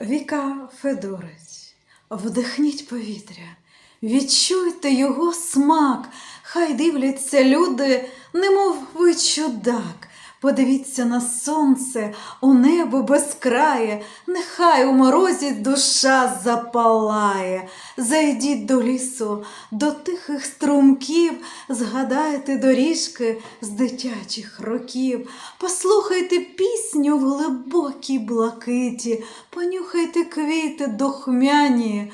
Віка Федорець, вдихніть повітря, відчуйте його смак, хай дивляться люди, немов ви чудак. Подивіться на сонце, у небо безкрає, нехай у морозі душа запалає. Зайдіть до лісу, до тихих струмків, згадайте доріжки з дитячих років, послухайте пісню в глибокій блакиті, понюхайте квіти духмяні,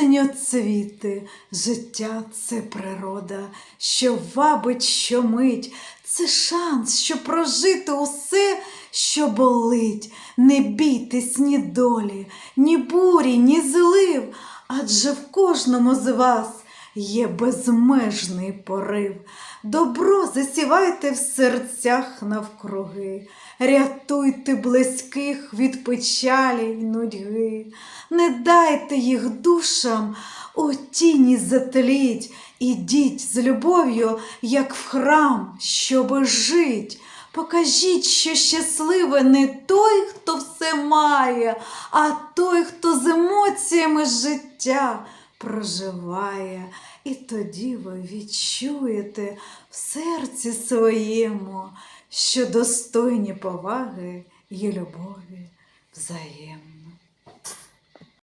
синьоцвіти. Життя це природа, що вабить що мить, це шанс, щоб прожити усе, що болить. Не бійтесь ні долі, ні бурі, ні злив, адже в кожному з вас є безмежний порив. Добро засівайте в серцях навкруги, рятуйте близьких від печалі й нудьги, не дайте їх душам у тіні затліть, ідіть з любов'ю, як в храм, щоби жить. Покажіть, що щасливе не той, хто все має, а той, хто з емоціями життя проживає. І тоді ви відчуєте в серці своєму, що достойні поваги і любові взаємні.